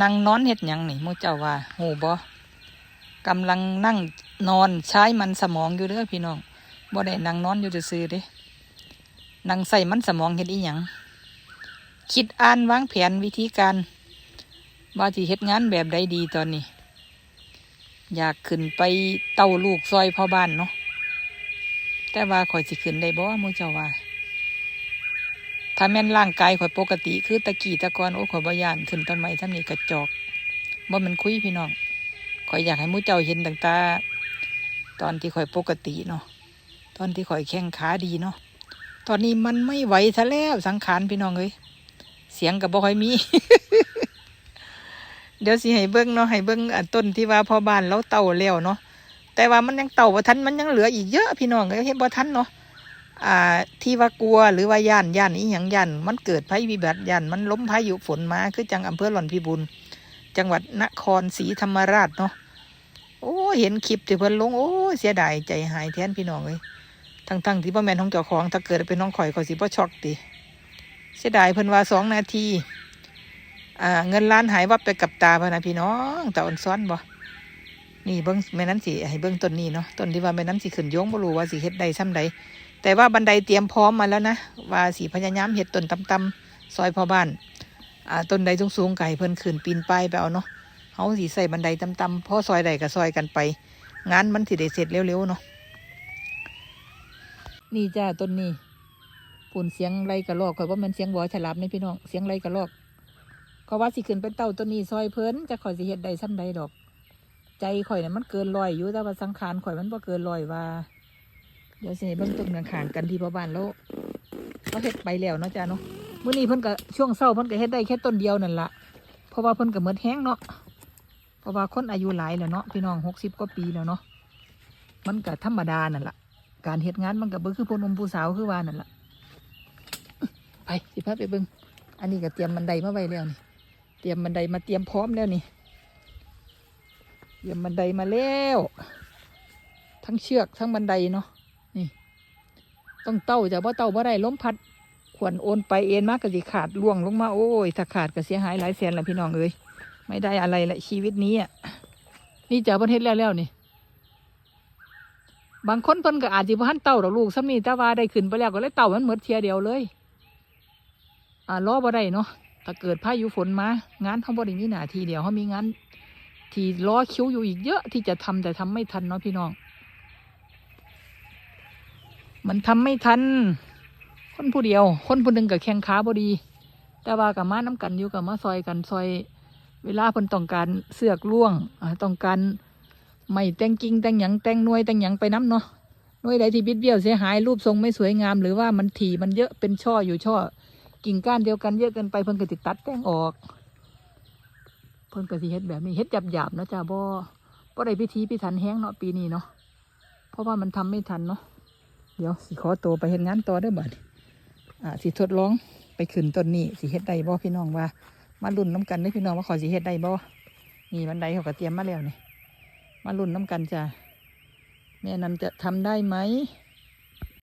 นั่งนอนเฮ็ดหยังนี่มูเจ้าว่าหูบ่กำลังนั่งนอนใช้มันสมองอยู่เด้อพี่น้องบ่ได้นั่งนอนอยู่ซื่อเด้นั่งใส่มันสมองเฮ็ดอีหยังคิดอ่านวางแผนวิธีการว่าสิเฮ็ดงานแบบใดดีตอนนี้ อยากขึ้นไปเต้าลูกซอยพ่อบ้านเนาะแต่ว่าข่อยสิขึ้นได้บ่มูเจ้าว่า ถ้าแม่นร่างกายข่อยปกติ คือตะกี้ตะกอนโอ้ข่อยบ่ยานขึ้นต้นไม้ทำนี้กระจอกบ่แมันคุยพี่น้องข่อยอยากให้มู่เจ้าเห็นต่างตาตอนที่ข่อยปกติเนาะตอนที่ข่อยแข้งขาดีเนาะตอนนี้มันไม่ไหวซะแล้วสังขารพี่น้องเอ้ยเสียงก็บ่ค่อยมี เดี๋ยวสิให้เบิ่งเนาะให้เบิ่งอันต้นที่ว่าพ่อบ้านเราเต่าแล้วเนาะแต่ว่ามันยังเต่าบ่ทันมันยังเหลืออีกเยอะพี่น้องเอ้ยเฮ็ดบ่ทันเนาะ อ่าที่ว่ากลัวหรือว่าย่านย่านอีหยังย่านมันเกิดภัยพิบัติย่านมันล้มพายุฝนมาคือจังอำเภอหล่อนพิบูลจังหวัดนครศรีธรรมราชเนาะโอ้เห็นคลิปที่เพิ่นลงโอ้เสียดายใจหายแทนพี่น้องเลยทั้งทั้งที่พ่อแม่ของเจ้าของถ้าเกิดเป็นน้องข่อยข่อยสิบ่อช็อกติเสียดายเพิ่นว่าสองนาทีอ่าเงินล้านหายวับไปกับตาพะนะพี่น้องแตาอ่อนซ้อนบ่นี่เบิ้งแม่นั้นสิให้เบิ้งต้นนี้เนาะต้นที่ว่าแม่นั้นสิขึ้นโยงบ่รู้ว่าสิเฮ็ดได้ซ้ำใด แต่ว่าบันไดเตรียมพร้อมมาแล้วนะว่าสีพญายามเห็ดต้นตำๆซอยพ่อบ้านอ่าต้นใดสูงๆไก่เพิ่นขึ้นปีนป้ายไปเอาเนาะเฮาสีใส่บันไดตำๆพอซอยใดก็ซอยกันไป งานมันสิได้เสร็จเร็วๆเนาะนี่จ้าต้นนี้ปุ่นเสียงไรกระลอกข่อยว่ามันเสียงบอฉลามนี่พี่น้องเสียงไรกระลอกก็ว่าสิขึ้นเป็นเต้าต้นนี้ซอยเพิ่นจะข่อยสิเฮ็ดได้ซ้ำใดดอก ใจข่อยน่ะมันเกินลอยอยู่แต่ว่าสังขารข่อยมันบ่เกินลอยว่า เดี๋ยวสิเบิ่งต้นข้างกันที่พ่อบ้านแล้วเขาเฮ็ดไปแล้วเนาะจ้าเนาะเมื้อนี้เพิ่นก็ช่วงเช้าเพิ่นก็เฮ็ดได้แค่ต้นเดียวนั่นละเพราะว่าเพิ่นก็หมดแห้งเนาะเพราะว่าคนอายุหลายแล้วเนาะพี่น้อง60กว่าปีแล้วเนาะมันก็ธรรมดานั่นละการเฮ็ดงานมันก็บ่คือผู้หนุ่มผู้สาวคือว่านั่นละไปสิพาไปเบิ่งอันนี้ก็เตรียมบันไดมาไว้แล้วนี่เตรียมบันไดมาเตรียมพร้อมแล้วนี่เตรียมบันไดมาแล้ว ทั้งเชือกทั้งบันไดเนาะ ต้องเต้าจะว่าเต้าว่าได้ล้มพัดขวนโอนไปเอ็นมากก็สิขาดล่วงลงมาโอ้ยถ้าขาดก็เสียหายหลายแสนละพี่น้องเอ้ยไม่ได้อะไรละชีวิตนี้อะนี่จ้าประเทศแล้วแล้วนี่ บางคนเพิ่นก็อาจจะพันเต้าดอกลูกซ้ำนี่แต่ว่าได้ขึ้นไปแล้วก็เลยเต้ามันเหมือนเทียเดียวเลย อ่าล้อบ่ได้เนาะถ้าเกิดพายุฝนมางานเขาบ่ได้มีหน้าที่เดียวเขามีงานที่ล้อคิ้วอยู่อีกเยอะที่จะทำแต่ทำไม่ทันเนาะพี่น้อง มันทำไม่ทัน คนผู้เดียว คนผู้หนึ่งกับแข้งขาบดี แต่ว่ากับมาน้ำกันอยู่กับมาซอยกันซอย เวลาเพิ่นต้องการเสือกล่วงอ่าต้องการไม่แต่งกิ่งแต่งหยังแต่งนวยแต่งหยังไปน้ำเนาะนวยใดที่บิดเบี้ยวเสียหายรูปทรงไม่สวยงาม หรือว่ามันถี่มันเยอะเป็นช่ออยู่ช่อ กิ่งก้านเดียวกันเยอะเกินไปเพิ่นก็ติดตัดแต่งออก เพิ่นก็สิเฮ็ดแบบนี้เฮ็ดหยาบๆเนาะจ้าบ่บ่ได้พิธีพิถันแห้งเนาะปีนี้เนาะเพราะว่ามันทำไม่ทันเนาะ เดี๋ยวสิขอตัวไปเห็นงานต่อได้บ่ดนี้อ่าสิทดลองไปขึ้นต้นนี้สิเฮ็ดได้บ่พี่น้องว่า มาลุ่นน้ำกันได้พี่น้องว่าขอสิเฮ็ดได้บ่นี่บันไดเขาก็เตรียมมาแล้วนี่มาลุ่นน้ำกันจ้ะแม่นันจะทำได้ไหม